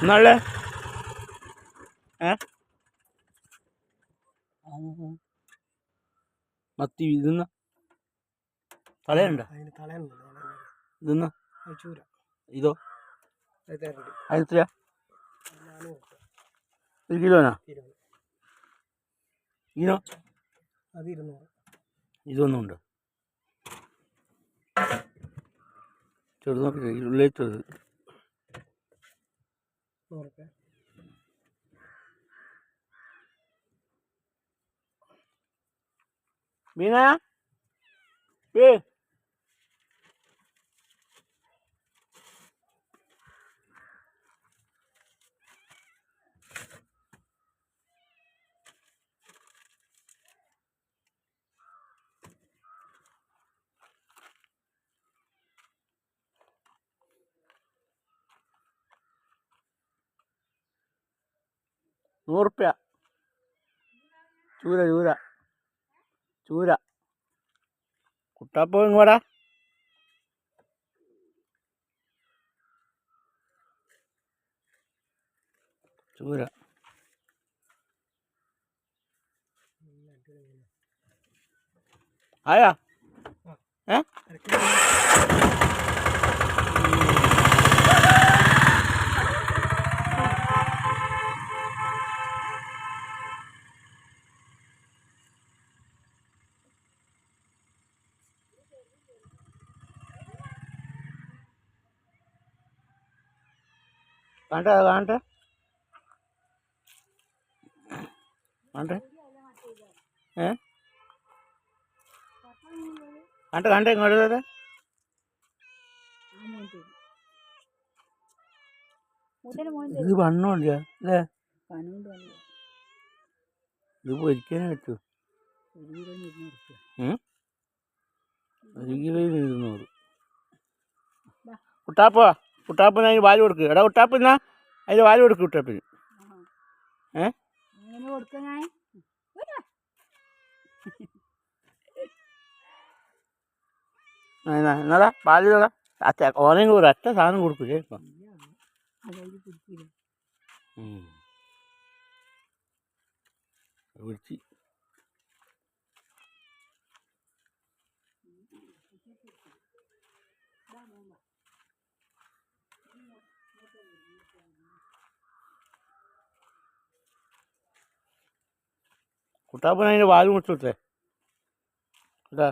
എന്നാളേ ഏ. മത്തി ഇതെന്ന തലയുണ്ട? ഇതെന്ന ഇതോ? ഒരു കിലോനാ? ഇരുപത്. ഇതിനോ ചെറുതൊക്കെ ഇതൊന്നും ഉണ്ട് ചെറുത് नौ रुपये बीना बी നൂറുപ്യ. ചൂര ചൂര. ചൂര. കുട്ടാപ്പോ ഇങ്ങോടാ ചൂര. ആയാ? ഏ? കാണട്ടെ അത് കാണട്ടെ കാണട്ടെ ഏ? കാണട്ടെ കാണട്ടെ ഇങ്ങോട്ട്. ഇത് വണ്ണമില്ല അല്ലേ ഇത് പൊരിക്കാനേ പറ്റൂ? ഒരു കിലോ ഇരുന്നൂറ്. കുട്ടാപ്പ കുട്ടാപ്പിന് അതിന് വാൽ കൊടുക്ക്. എടാ കുട്ടാപ്പ് എന്നാ അതിന് വാൽ കൊടുക്ക് കുട്ടാപ്പിന്. ഏ? എന്നാടാ പാൽ തടാ അച്ഛ ഓനെങ്കിൽ ഒരു ഒറ്റ സാധനം കൊടുക്കൂലേ ഇപ്പം. അതായത് കുടിക്കില്ല ഉം. പിടിച്ച് കുട്ടാപ്പന അതിന്റെ വാൽ കൊടുത്തേ. കേട്ടാ?